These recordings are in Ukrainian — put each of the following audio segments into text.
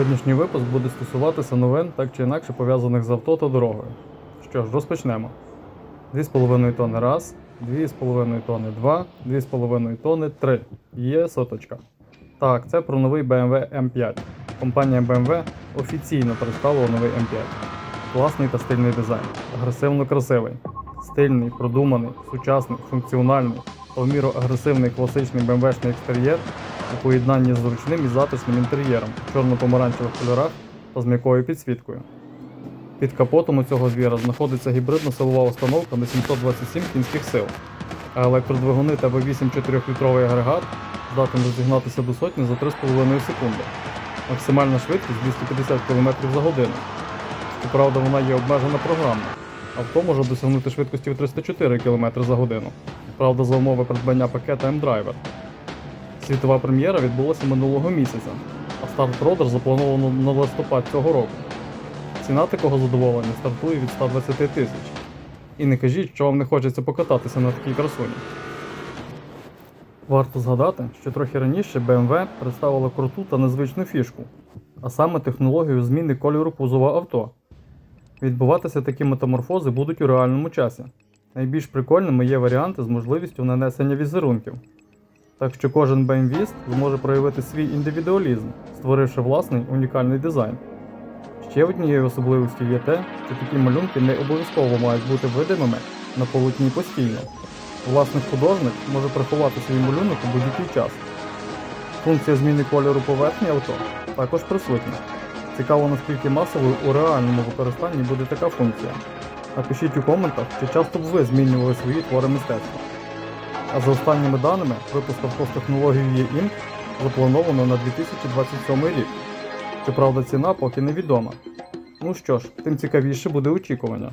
Сьогоднішній випуск буде стосуватися новин, так чи інакше пов'язаних з авто та дорогою. Що ж, розпочнемо. 2,5 тонни раз, 2,5 тонни 2, 2,5 тонни 3. Є соточка. Так, це про новий BMW M5. Компанія BMW офіційно представила новий M5. Класний та стильний дизайн, агресивно красивий, стильний, продуманий, сучасний, функціональний, та в міру агресивний класичний BMW-шний екстер'єр у поєднанні з зручним і затишним інтер'єром в чорно-помаранчевих кольорах та з м'якою підсвіткою. Під капотом у цього звіра знаходиться гібридна силова установка на 727 кінських сил, а електродвигуни та V8 4-літровий агрегат здатен розігнатися до сотні за 3,5 секунди. Максимальна швидкість 250 км за годину. Щоправда, вона є обмежена програмно. Авто може досягнути швидкості в 304 км за годину. Правда, за умови придбання пакета M-Driver. Світова прем'єра відбулася минулого місяця, а старт продаж заплановано на листопад цього року. Ціна такого задоволення стартує від 120 тисяч. І не кажіть, що вам не хочеться покататися на такій красуні. Варто згадати, що трохи раніше BMW представила круту та незвичну фішку, а саме технологію зміни кольору кузова авто. Відбуватися такі метаморфози будуть у реальному часі. Найбільш прикольними є варіанти з можливістю нанесення візерунків. Так що кожен BMW зможе проявити свій індивідуалізм, створивши власний унікальний дизайн. Ще однією особливістю є те, що такі малюнки не обов'язково мають бути видимими на полотні постійно. Власник художник може приховати свій малюнок у будь-який час. Функція зміни кольору поверхні авто також присутня. Цікаво, наскільки масовою у реальному використанні буде така функція. Напишіть у коментах, чи часто б ви змінювали свої твори мистецтва. А за останніми даними, випуск автостехнології ЄІМ заплановано на 2027 рік. Щоправда, ціна поки невідома. Ну що ж, тим цікавіше буде очікування.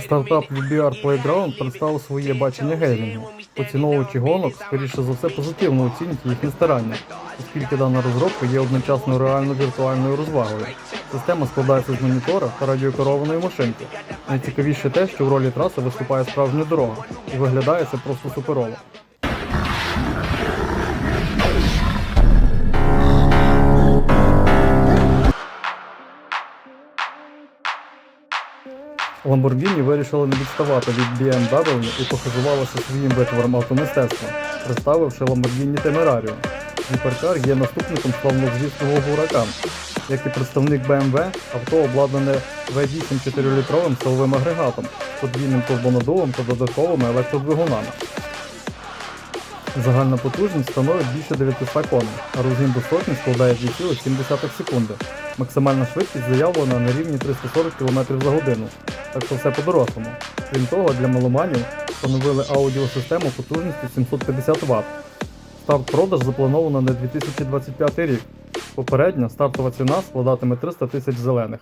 Стартап VBR Playground представив своє бачення геймінгу. Поціновувачі гонок, скоріше за все, позитивно оцінюють їхні старання, оскільки дана розробка є одночасно реально віртуальною розвагою. Система складається з монітора та радіокерованої машинки. Найцікавіше те, що в ролі траси виступає справжня дорога, і виглядає це просто суперово. Lamborghini вирішили не відставати від BMW і похизувалися своїм витвором автомистецтва, представивши Lamborghini Temerario. Гіперкар є наступником славнозвісного гурака. Як і представник BMW, авто обладнане V8 4-літровим силовим агрегатом, подвійним турбонадувом та додатковими електродвигунами. Загальна потужність становить більше 900 коней, а розгін до сотні складає 2,7 секунди. Максимальна швидкість заявлена на рівні 340 км за годину, так що все по-дорослому. Крім того, для меломанів встановили аудіосистему потужністю 750 Вт. Старт продаж заплановано на 2025 рік. Попередня стартова ціна складатиме 300 тисяч зелених.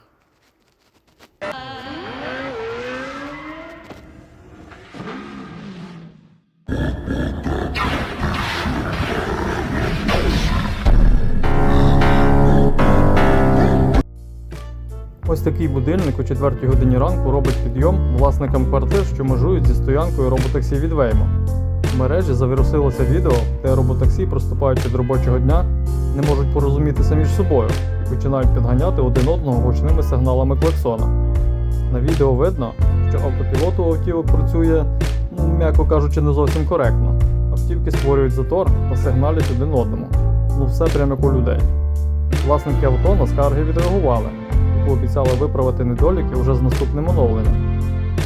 Ось такий будильник о 4 годині ранку робить підйом власникам квартир, що межують зі стоянкою роботаксі від Веймо. В мережі завірусилося відео, де роботаксі, проступаючи до робочого дня, не можуть порозумітися між собою і починають підганяти один одного гучними сигналами клаксона. На відео видно, що автопілот у автівок працює, м'яко кажучи, не зовсім коректно. Автівки створюють затор та сигналять один одному. Ну все прямо як у людей. Власники авто на скарги відреагували і пообіцяли виправити недоліки вже з наступним оновленням.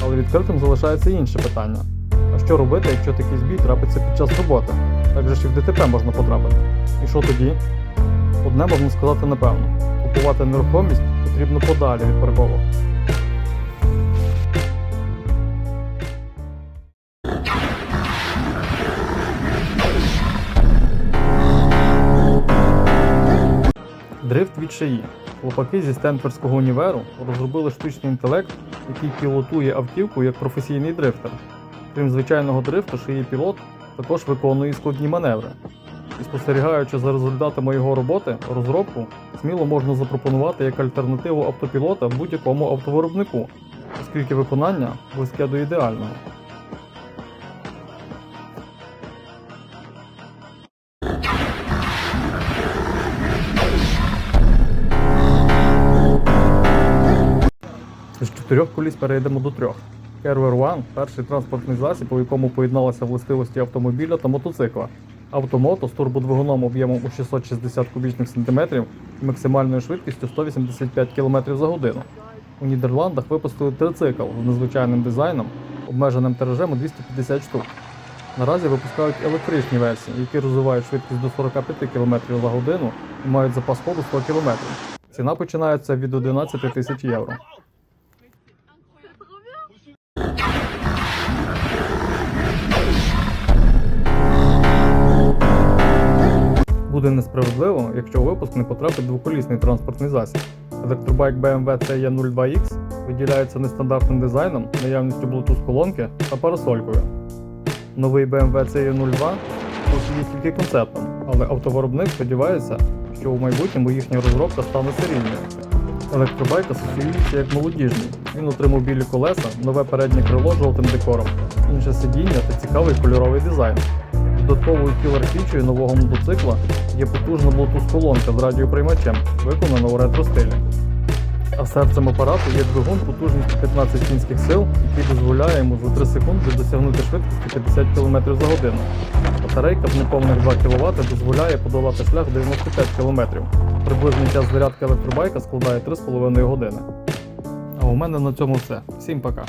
Але відкритим залишається інше питання. А що робити, якщо такий збій трапиться під час роботи? Так же ж і в ДТП можна потрапити. І що тоді? Одне можна сказати напевно: купувати нерухомість потрібно подалі від парковок. Дрифт від шиї. Хлопаки зі Стенфордського універу розробили штучний інтелект, який пілотує автівку як професійний дрифтер. Крім звичайного дрифту, шиї пілот також виконує складні маневри. І спостерігаючи за результатами його роботи, розробку сміло можна запропонувати як альтернативу автопілота будь-якому автовиробнику. оскільки виконання близьке до ідеального. Чотирьох коліс перейдемо до трьох. Carver One – перший транспортний засіб, у якому поєдналися властивості автомобіля та мотоцикла. Автомото з турбодвигуном об'ємом у 660 кубічних сантиметрів і максимальною швидкістю 185 км за годину. У Нідерландах випустили трицикл з незвичайним дизайном, обмеженим тиражем у 250 штук. Наразі випускають електричні версії, які розвивають швидкість до 45 км за годину і мають запас ходу 100 км. Ціна починається від 11 тисяч євро. Буде несправедливо, якщо у випуск не потрапить двоколісний транспортний засіб. Електробайк BMW CE02X виділяється нестандартним дизайном, наявністю Bluetooth колонки та парасолькою. Новий BMW CE02 хоч є тільки концептом, але автовиробник сподівається, що у майбутньому їхня розробка стане серійною. Електробайк асоціюється як молодіжний. Він отримав білі колеса, нове переднє крило жовтим декором, інше сидіння та цікавий кольоровий дизайн. Додатковою кілер-фічею нового мотоцикла є потужна Bluetooth-колонка з радіоприймачем, виконана у ретро-стилі. А серцем апарату є двигун потужністю 15 кінських сил, який дозволяє йому за 3 секунди досягнути швидкості 50 км за годину. Батарейка в неповних 2 кВт дозволяє подолати шлях 95 км. Приблизний час зарядки електробайка складає 3,5 години. А у мене на цьому все. Всім пока!